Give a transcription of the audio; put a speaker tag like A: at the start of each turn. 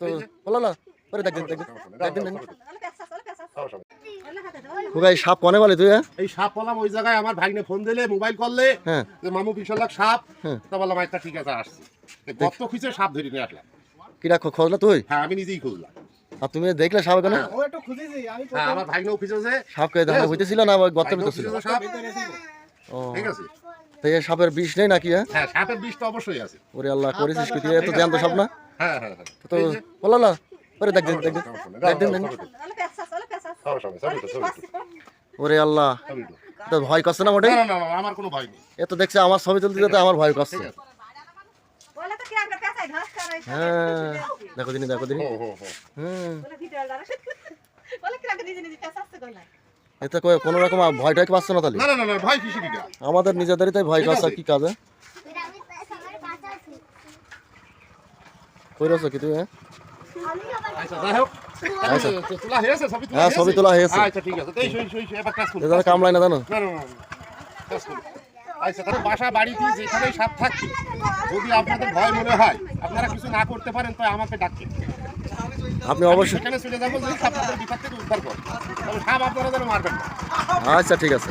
A: তো বলো না ওরে দেখদিন দেখদিন দেখদিন দেখদিন
B: সমস্যা নেই।
A: খুগাই সাপ কনে বলে তুই হ্যাঁ?
B: এই সাপ বললাম ওই জায়গায় আমার ভাগ্নে ফোন দিলে মোবাইল করলে
A: হ্যাঁ।
B: যে মামু বিশ লাখ সাপ।
A: হ্যাঁ।
B: তা বললাম একটা ঠিক আছে আসছি। গর্ত খুঁজে সাপ ধরে নিয়ে আসলাম।
A: কিরা খোঁজলা তুই?
B: হ্যাঁ আমি নিজেই খুঁজলাম।
A: আর তুমি দেখলে সাপ কেন
C: ও একটু খুঁজেছি আমি
B: হ্যাঁ আমার ভাগ্নেও খুঁজেছে
A: সাপকে দেখা হইতেছিল না ওই গর্তের ভিতর ছিল?
B: সাপ।
A: ও।
B: ঠিক আছে।
A: সাপের বিষ নেই নাকি হ্যাঁ?
B: হ্যাঁ সাপের বিষ তো অবশ্যই আছে।
A: ওরে আল্লাহ করেছিস কি তুই? এত জ্যান্ত সাপ না?
B: হ্যাঁ হ্যাঁ হ্যাঁ।
A: তো বলো না ওরে
B: তো, ছবি তো,
A: ওরে আল্লাহ।
B: তো।
A: ভয় করছে না মোটে
B: না, না, না, না, আমার কোনো ভয় নেই।
A: এ তো দেখছে আমার ছবি তুলতে যেতে আমার ভয় করছে। হ্যাঁ। দেখো দিনি দেখো দিনি। হ্যাঁ। এতে কোনো রকম ভয় টয় পাচ্ছে না তাহলে? আমাদের নিজেদেরই তাই ভয়
B: আছে।
A: কি কাজে? কইরছ কি তুই হ্যাঁ
B: আচ্ছা
A: আচ্ছা।
B: ছবি তোলা
A: হ্যাঁ, হয়েছে।
B: আচ্ছা ঠিক আছে
A: না জানো।
B: আচ্ছা তাহলে বাসা বাড়িতে যেখানে সাপ থাকছে যদি আপনাদের ভয় মনে হয় আপনারা কিছু না করতে পারেন তো আমাকে ডাকবেন
A: আপনি অবশ্যই
B: সেখানে চলে যাব যে আপনাদের বিপদ থেকে উদ্ধার করো তবে সাপ আপনারা যেন মারবেন না
A: আচ্ছা ঠিক আছে